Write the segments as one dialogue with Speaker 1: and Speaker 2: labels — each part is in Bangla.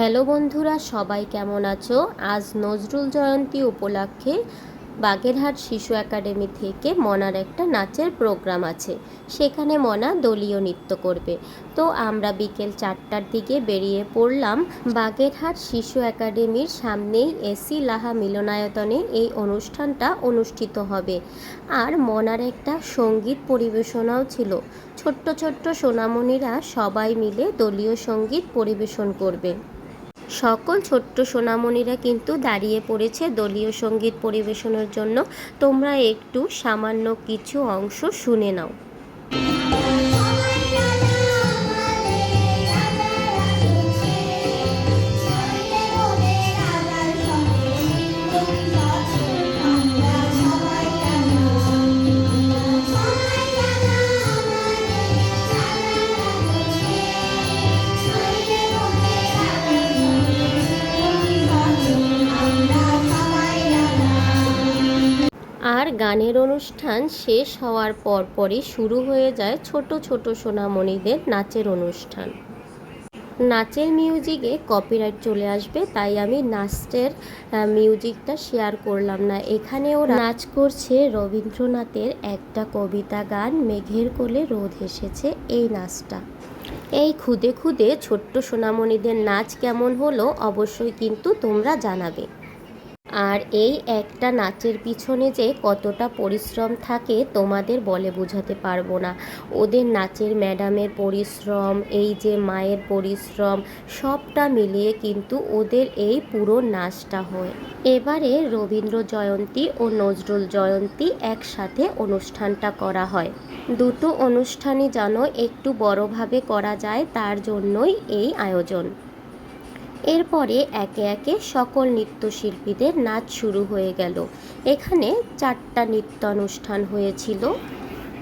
Speaker 1: হ্যালো বন্ধুরা, সবাই কেমন আছো? আজ নজরুল জয়ন্তী উপলক্ষে বাগেরহাট শিশু একাডেমি থেকে মনার একটা নাচের প্রোগ্রাম আছে। সেখানে মনা দলীয় নৃত্য করবে। তো আমরা বিকেল চারটার দিকে বেরিয়ে পড়লাম বাগেরহাট শিশু একাডেমির সামনেই এসি লাহা মিলনায়তনে এই অনুষ্ঠানটা অনুষ্ঠিত হবে। আর মনার একটা সংগীত পরিবেশনাও ছিল। ছোট্ট ছোট্ট সোনামণিরা সবাই মিলে দলীয় সংগীত পরিবেশন করবে। সকল ছোট্ট সোনামণিরা কিন্তু দাঁড়িয়ে পড়েছে দলীয় সংগীত পরিবেশনের জন্য। তোমরা একটু সামান্য কিছু অংশ শুনে নাও। গানের অনুষ্ঠান শেষ হওয়ার পরপরই শুরু হয়ে যায় ছোট ছোট সোনামণিদের নাচের অনুষ্ঠান। নাচের মিউজিকে কপিরাইট চলে আসবে, তাই আমি নাচের মিউজিকটা শেয়ার করলাম না। এখানে নাচ করছে রবীন্দ্রনাথের একটা কবিতা গান, মেঘের কোলে রোদ এসেছে, এই নাচটা। এই খুদে খুদে ছোট্ট সোনামণিদের নাচ কেমন হলো অবশ্যই কিন্তু তোমরা জানাবে। আর এই একটা নাচের পিছনে যে কতটা পরিশ্রম থাকে তোমাদের বলে বোঝাতে পারব না। ওদের নাচের ম্যাডামের পরিশ্রম, এই যে মায়ের পরিশ্রম, সবটা মিলিয়ে কিন্তু ওদের এই পুরো নাচটা হয়। এবারে রবীন্দ্র জয়ন্তী ও নজরুল জয়ন্তী একসাথে অনুষ্ঠানটা করা হয়। দুটো অনুষ্ঠানই যেন একটু বড়ভাবে করা যায়, তার জন্যই এই আয়োজন। এরপরে একে একে সকল নৃত্যশিল্পীদের নাচ শুরু হয়ে গেল। এখানে চারটা নৃত্য অনুষ্ঠান হয়েছিল।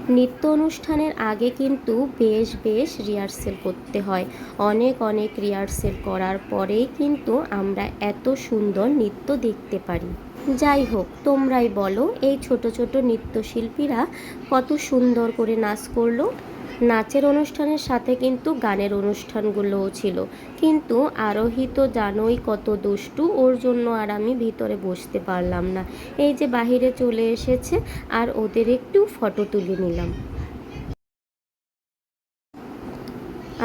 Speaker 1: নৃত্য অনুষ্ঠানের আগে কিন্তু বেশ বেশ রিহার্সেল করতে হয়। অনেক অনেক রিহার্সেল করার পরেই কিন্তু আমরা এত সুন্দর নৃত্য দেখতে পারি। যাই হোক, তোমরাই বলো, এই ছোট ছোট নৃত্যশিল্পীরা কত সুন্দর করে নাচ করল। নাচের অনুষ্ঠানের সাথে কিন্তু গানের অনুষ্ঠানগুলোও ছিল। কিন্তু আরোহী তো জানোই কত দুষ্টু, ওর জন্য আর আমি ভিতরে বসতে পারলাম না। এই যে বাহিরে চলে এসেছে, আর ওদের একটু ফটো তুলে নিলাম।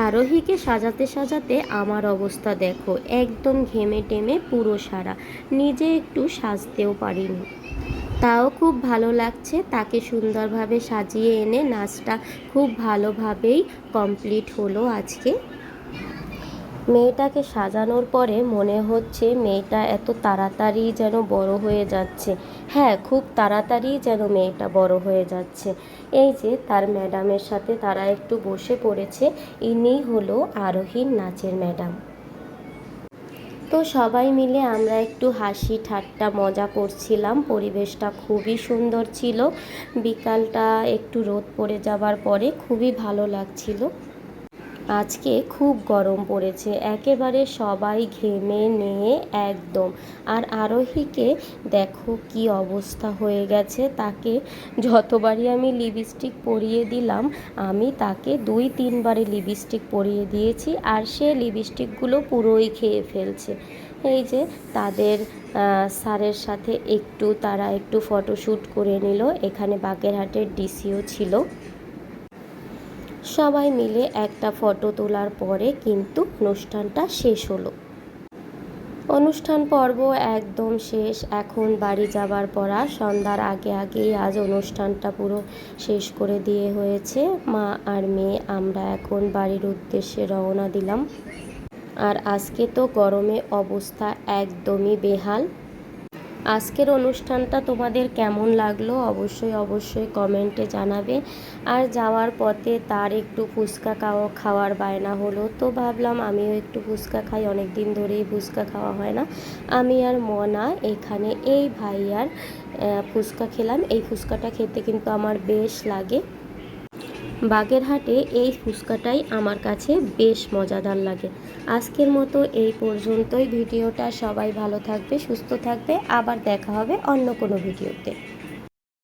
Speaker 1: আরোহীকে সাজাতে সাজাতে আমার অবস্থা দেখো, একদম ঘেমে টেমে পুরো সারা। নিজে একটু সাজতেও পারিনি। তাও খুব ভালো লাগছে। তাকে সুন্দরভাবে সাজিয়ে এনে নাচটা খুব ভালোভাবেই কমপ্লিট হলো আজকে। মেয়েটাকে সাজানোর পরে মনে হচ্ছে মেয়েটা এত তাড়াতাড়ি যেন বড় হয়ে যাচ্ছে। হ্যাঁ খুব তাড়াতাড়ি যেন মেয়েটা বড় হয়ে যাচ্ছে। এই যে তার ম্যাডামের সাথে তারা একটু বসে পড়েছে ইনিই হলো আরোহীর নাচের ম্যাডাম। তো সবাই মিলে আমরা একটু হাসি ঠাট্টা মজা করছিলাম। পরিবেশটা খুবই সুন্দর ছিল। বিকালটা একটু রোদ পড়ে যাবার পরে খুবই ভালো লাগছিল। আজকে খুব গরম পড়েছে। একেবারে সবাই ঘেমে নিয়ে একদম। আর আরোহীকে দেখো কি অবস্থা হয়ে গেছে। তাকে যতবারই আমি লিপস্টিক পরিয়ে দিলাম, আমি তাকে দুই, তিনবারে লিপস্টিক পরিয়ে দিয়েছি আর সে লিপস্টিকগুলো পুরোই খেয়ে ফেলছে। এই যে তাদের স্যারের সাথে একটু, তারা একটু ফটোশ্যুট করে নিল। এখানে বাগেরহাটের ডিসিও ছিল। সবাই মিলে একটা ফটো তোলার পরে কিন্তু অনুষ্ঠানটা শেষ হলো। অনুষ্ঠান পর্ব একদম শেষ। এখন বাড়ি যাবার পরা সন্ধ্যার আগে আগেই আজ অনুষ্ঠানটা পুরো শেষ করে দিয়ে হয়েছে। মা আর মেয়ে, আমরা এখন বাড়ির উদ্দেশ্যে রওনা দিলাম। আর আজকে তো গরমে অবস্থা একদমই বেহাল। আজকের অনুষ্ঠানটা তোমাদের কেমন লাগল অবশ্যই অবশ্যই কমেন্টে জানাবে। আর যাওয়ার পথে তার একটু ফুচকা খাওয়া খাওয়ার বায়না হলো। তো ভাবলাম আমিও একটু ফুচকা খাই অনেক দিন ধরেই ফুচকা খাওয়া হয় না। আমি আর মনা এখানে, এই ভাইয়ার ফুচকা খেলাম। এই ফুচকাটা খেতে কিন্তু আমার বেশ লাগে। বাগেরহাটে এই ফুচকাটাই আমার কাছে বেশ মজাদার লাগে। আজকের মতো এই পর্যন্তই। ভিডিওটা সবাই ভালো থাকবে, সুস্থ থাকবে। আবার দেখা হবে অন্য কোনো ভিডিওতে।